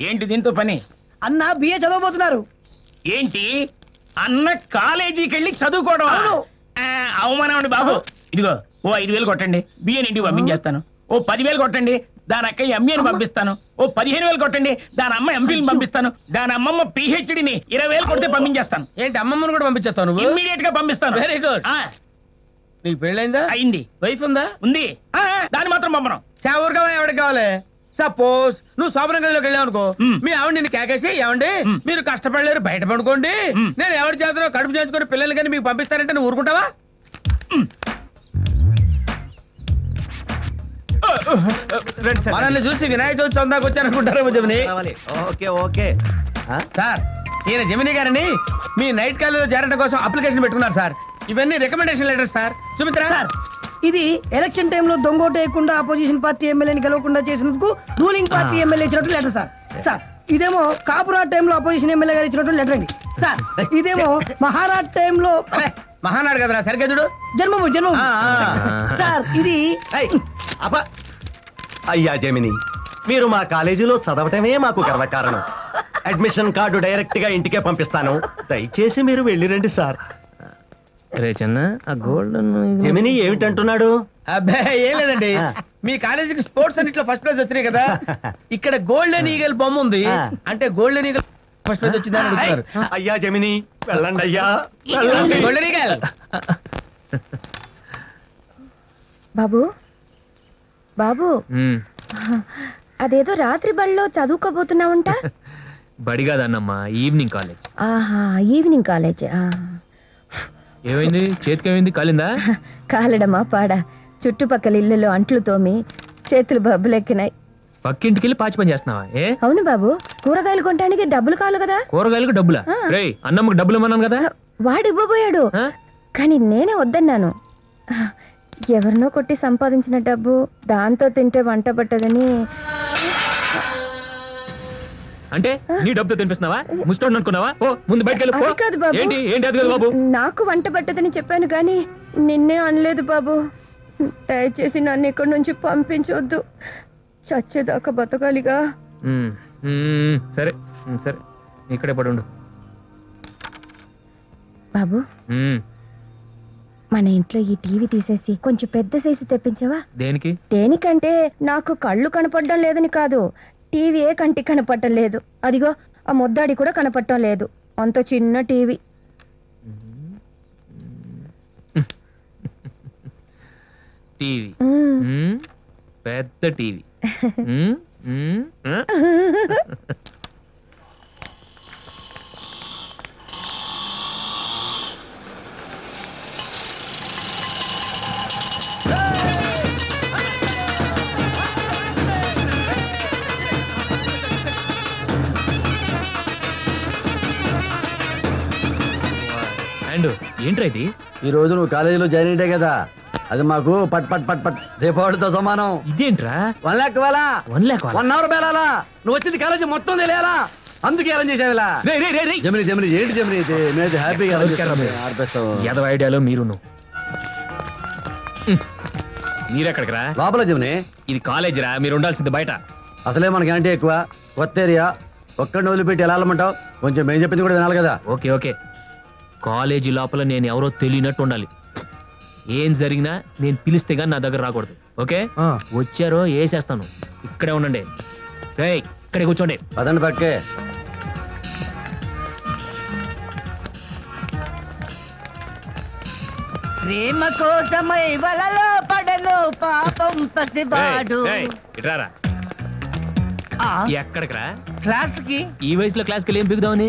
ఏంటి దీంతో పని? అన్న బిఏ చదవబోతున్నారు. ఏంటి? అన్న కాలేజీకి వెళ్ళి చదువుకోవడం. అవమానం అండి బాబు. ఇదిగో ఓ ఐదు వేలు కొట్టండి. బియ్యం ఇంటికి పంపించేస్తాను. ఓ పదివేలు కొట్టండి. దాని అక్క ఎంఏని పంపిస్తాను. ఓ పదిహేను వేలు కొట్టండి. దాని అమ్మ ఎంపీని పంపిస్తాను. దాని అమ్మమ్మ పిహెచ్డిని ఇరవై వేలు కొడితే పంపించేస్తాను. ఏంటి అమ్మమ్మను కూడా పంపించేస్తావు నువ్వు? ఇమ్మీడియట్గా పంపిస్తాను. Good. ఆ, నీకు పెళ్ళైందా? అయింది. వైఫ్ ఉందా? ఉంది. ఆ, దాన్ని మాత్రం పంపను. చావురుగా ఎవరికి కావాలి? సపోజ్ నువ్వు శోభనం గదిలోకి వెళ్ళావు అనుకో మ్. ఆవిడ నిన్ను కేకేసి ఏమండి. మీరు కష్టపడలేరు బయట పడుకోండి. నేను ఎవరి చేతనో కడుపు చేయించుకుని పిల్లలు కానీ మీకు పంపిస్తానంటే నువ్వు ఊరుకుంటావా రండి సార్. మనల్ని చూసి వినాయక చవితి చందాకు వచ్చాను అనుకుంటారేమో జమిని ఓకే ఓకే? సార్ ఈయన జమిని గారని మీ నైట్ కాలేజీలో చేరడం కోసం అప్లికేషన్ పెట్టుకున్నారు సార్ ఇవన్నీ రికమెండేషన్ లెటర్స్ సార్ చూపిస్తారా సార్ ఇది ఎలక్షన్ టైంలో దొంగోటు వేయకుండా అపోజిషన్ పార్టీ ఎమ్మెల్యేని గెలవకుండా చేసినందుకు రూలింగ్ పార్టీ ఎమ్మెల్యే ఇచ్చినట్టు లెటర్ సార్ సార్ ఇదేమో కాపురాట్ టైంలో అపోజిషన్ ఎమ్మెల్యే గారు ఇచ్చినట్టు లెటర్ అండి. సార్ ఇదేమో మహారాజ్ టైంలో మహానాడు కదరా సరిగ్గా జన్మము ఆ. సార్ ఇది అబ్బా. అయ్యా జమిని. మీరు మా కాలేజీలో చదవటమే మాకు గర్వకారణం. అడ్మిషన్ కార్డు డైరెక్ట్గా ఇంటికే పంపిస్తాను. దయచేసి మీరు వెళ్ళిరండి సార్ రే చిన్న ఆ గోల్డ్ జమిని ఏమిటంటున్నాడు? అబ్బే ఏం లేదండి. మీ కాలేజీకి స్పోర్ట్స్ అన్నిట్లో ఫస్ట్ ప్రైజ్ వచ్చినాయి కదా. ఇక్కడ గోల్డెన్ ఈగల్ బొమ్మ ఉంది. అంటే గోల్డెన్ ఈగల్ ఫస్ట్ ప్రైజ్ వచ్చిందని అడుగుతారు అయ్యా జమిని వెళ్ళండి అయ్యా. వెళ్ళండి. Golden eagle. బాబు బాబు. అదేదో రాత్రి బడిలో చదువుకోబోతున్నావంట? బడి కాదన్నమ్మా ఈవినింగ్ కాలేజ్. ఆహా ఈవినింగ్ కాలేజ్ ఆ. ఏమైంది? చేతికి ఏమైంది కాలిందా? కాలడమా పాడ. చుట్టుపక్కల ఇళ్ళలో అంట్లు తోమి చేతులు బబ్బులెక్కినాయి. పక్కింటికి వెళ్ళి పాచి పని చేస్తున్నావా? ఏ? అవును బాబు. కూరగాయలు కొనడానికి డబ్బులు కావాలి కదా. కూరగాయలకు డబ్బులా? ఆ. రేయ్ అన్నమ్మకి డబ్బులు ఇమ్మన్నాను కదా. వాడు ఇవ్వబోయాడు. ఆ? కానీ నేనే వద్దన్నాను. ఎవరినో కొట్టి సంపాదించిన డబ్బు దాంతో తింటే వంట పట్టదని అంటే నీ డబ్బుతో తినిపిస్తున్నావా? ముస్టోడ్ అనుకున్నావా? ఓ ముందు బయటకు కాదు బాబు. ఏంటి? ఏంటి అది కాదు బాబు? నాకు వంట పట్టదని చెప్పాను కానీ నిన్నే అనలేదు బాబు. దయచేసి నన్ను ఇక్కడి నుంచి పంపించొద్దు. చచ్చేదాకా బతకాలిగా. సరే సరే. ఇక్కడే పడి ఉండు. బాబు. మన ఇంట్లో ఈ టీవీ తీసేసి కొంచెం పెద్ద సైజు తెప్పించవా? దేనికి? దేనికంటే నాకు కళ్ళు కనపడడం లేదని కాదు. టీవీ ఏ కంటికి కనపడటం లేదు. అదిగో ఆ ముద్దాడి కూడా కనపడటం లేదు. అంత చిన్న టీవీ. టీవీ. పెద్ద టీవీ. అండ్ ఏంట్రా ఇది? ఈ రోజు నువ్వు కాలేజీలో జాయిన్ అయ్యే కదా. అది మాకు పట్ పట్ పట్ పట్ దీపావళితో సమానం. ఇదేంట్రా? వన్ లాక్ వేలా వన్ ల్యాక్ వన్ అవర్ బేలాలా నువ్వు వచ్చింది కాలేజీ మొత్తం తెలియాలా? అందుకే అరేంజ్ చేసేవిలా రే రే రే రే. జమిని జమిని ఏంటి జమిని ఇది? నేను హ్యాపీగా యాదవ ఐడియాలో మీరును. మీరెక్కడికి రా లోపల జమిని. ఇది కాలేజ్ రా మీరు ఉండాల్సింది బయట. అసలే మనకి అంటే ఎక్కువ. కొత్త ఏరియా ఒక్కడిని వదిలిపెట్టి ఎలా వెళ్ళమంటావు? కొంచెం మేము చెప్పింది కూడా వినాలి కదా. Okay okay. కాలేజీ లోపల నేను ఎవరో తెలియనట్టు ఉండాలి. ఏం జరిగినా నేను పిలిస్తే గానీ నా దగ్గర రాకూడదు. ఓకే? వచ్చారో వేసేస్తాను ఇక్కడే ఉండండి. రేయ్ ఇక్కడే కూర్చోండి. పదండి పక్కే. ప్రేమ కోసమై వలలో పడను పాపం పసిబాడు రేయ్, రేయ్, ఇట్రారా ఆ, ఎక్కడికి రా? క్లాస్కి ఈ వయసులో క్లాస్కి వెళ్ళి ఏం బిగుదామని?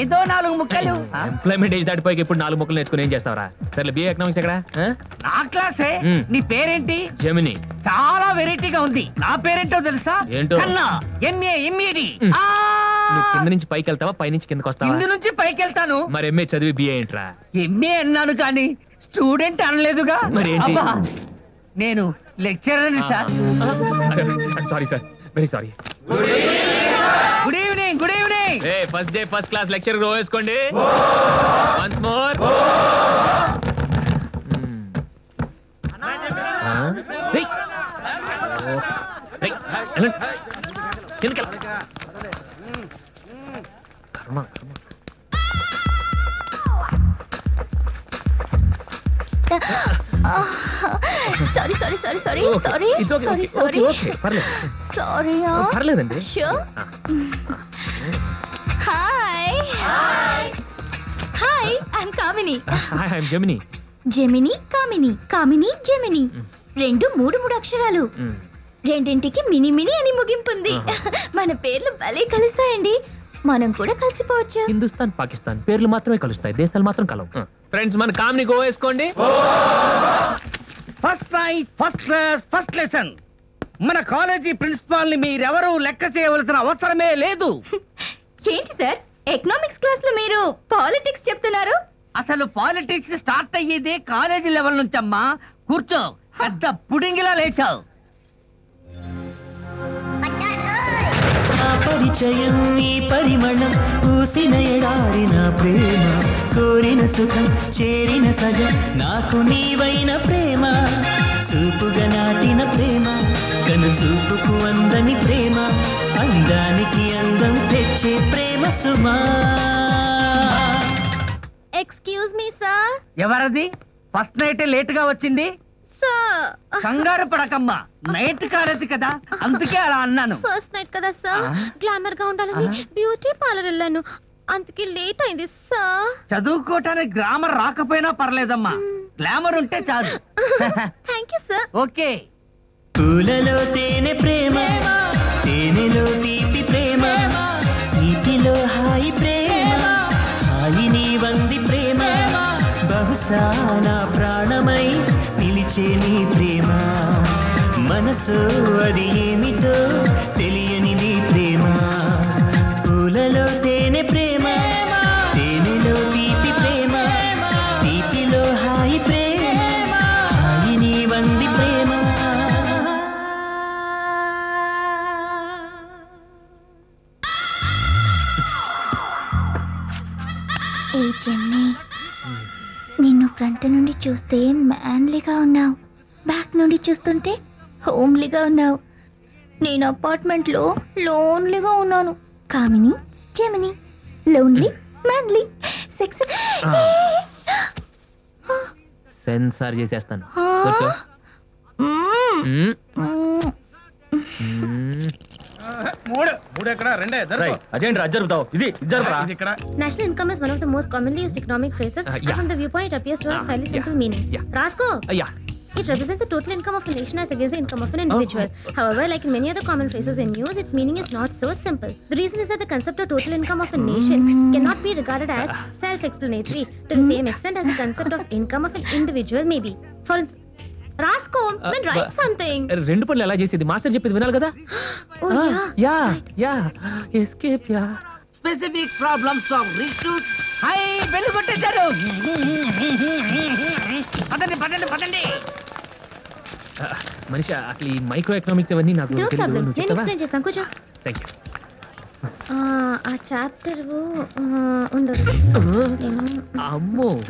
ఏదో నాలుగు ముక్కలు. ఎంప్లాయ్మెంట్ ఏజ్ దాటిపోయి ఇప్పుడు నాలుగు ముక్కలు నేర్చుకుని ఏం చేస్తావరా? సరే బిఏ ఎకనామిక్స్ ఎక్కడ? నా క్లాసే. నీ పేరేంటి? జెమిని చాలా వెరైటీగా ఉంది. నా పేరేంటో తెలుసా? ఏంటో? ఎంఏ ఎంఏడి. నువ్వు కింద నుంచి పైకి వెళ్తావా పై నుంచి కిందకి వస్తావా? ఇందు నుంచి పైకి వెళ్తాను మరి ఎంఏ చదివి బిఏ ఏంట్రా? ఎంఏ అన్నాను కానీ స్టూడెంట్ అనలేదుగా. మరి ఏంటి? నేను lecturer sir. Sorry sir. Very sorry good evening good evening a first day first class lecture row వేసుకోండి. Once more. Sorry sorry sorry sorry sorry sorry sorry. Sorry పర్లేదండి. ఆ. Hi hi I'm Kamini hi I'm Jemini Jemini Kamini Kamini Jemini. రెండు మూడు మూడు అక్షరాలు. Mm. రెండింటికి mini mini అని ముగింపుంది. ఆహా. మన పేర్లు భలే కలుస్తాయండి మనం కూడా కలిసిపోవచ్చు. హిందుస్థాన్ పాకిస్తాన్ పేర్లు మాత్రమే కలుస్తాయి. దేశాలు మాత్రం కలవు. ఫ్రెండ్స్ మన కామ్ని గో వేసుకోండి. First night first class first lesson మన కాలేజీ ప్రిన్సిపాల్ని మీరెవరూ లెక్క చేయవలసిన అవసరమే లేదు. ఏంటి సార్? ఎకనామిక్స్ క్లాస్లో మీరు పాలిటిక్స్ చెప్తున్నారు? అసలు పాలిటిక్స్ స్టార్ట్ అయ్యేదే కాలేజీ లెవెల్ నుంచమ్మా. కూర్చో. పెద్ద పుడింగిలా లేచావు. పరిచయం ఈ పరిమళం పూసిన ఎడారిన ప్రేమ కోరిన సుఖం చేరిన సగం నాకు నీవైన ప్రేమ చూపుగా చూపుకు అందని ప్రేమ అందానికి అందం తెచ్చే ప్రేమ సుమా. ఎక్స్క్యూజ్ మీ సార్ ఎవరది? ఫస్ట్ నైట్ లేట్గా వచ్చింది? సార్ కంగారు పడకమ్మా. నైట్ కాలేజీ కదా. అందుకే అలా అన్నాను. ఫస్ట్ నైట్ కదా సార్? గ్లామర్గా ఉండాలని? బ్యూటీ పార్లర్ వెళ్ళాను. అందుకే లేట్ అయింది సార్ చదువుకోవటానికి గ్రామర్ రాకపోయినా పర్లేదమ్మా. గ్లామర్ ఉంటే చాలు. థ్యాంక్ యూ సార్ ఓకే పూలలో తేనె ప్రేమ తేనెలో తీపి ప్రేమ తీపిలో హాయి ప్రేమ హాయి నీ వంది ప్రేమ బహుశా నా ప్రాణమై పిలిచే నీ ప్రేమ. మనసు అది ఏమిటో ఏ జెమ్మి నిన్ను ఫ్రంట్ నుండి చూస్తే మ్యాన్లీగా ఉన్నావు. బ్యాక్ నుండి చూస్తుంటే హోమ్లీగా ఉన్నావు. నేను అపార్ట్మెంట్లో లోన్లీగా ఉన్నాను. Kamini Jemini lonely manly sex censor చేసేస్తాను. కూర్చో. మ్మ్. మ్మ్. మూడు మూడు ఎక్కడ రెండే అదేంటి అది జరుపుతావు ఇది ఇది జరుపురా ఇక్కడ National income is one of the most commonly used economic phrases. Uh, yeah. From the viewpoint, it appears to have Uh, fairly yeah. simple meaning. Yeah. Rasko, అయ్యా it represents the total income of a nation as against the income of an individual. However, like in many other common phrases in use, its meaning is not so simple. The reason is that the concept of total income of a nation cannot be regarded as self-explanatory to the same extent as the concept of income of an individual may be. For instance, Then write but- something. రెండు పనులు ఎలా చేసేది? Master చెప్పేది వినాలి కదా? Oh, yeah. Yeah. Yeah escape yeah. Specific problems of high bell కొట్టేశారు. పదండి పదండి పదండి. మనిషి అసలు ఈ మైక్రో ఎకనామిక్స్ అవన్నీ నాకు తెలియదు. నువ్వు నేను చెప్తావా? చేస్తాను. ఆ చాప్టర్ ఉండదు. అమ్మో.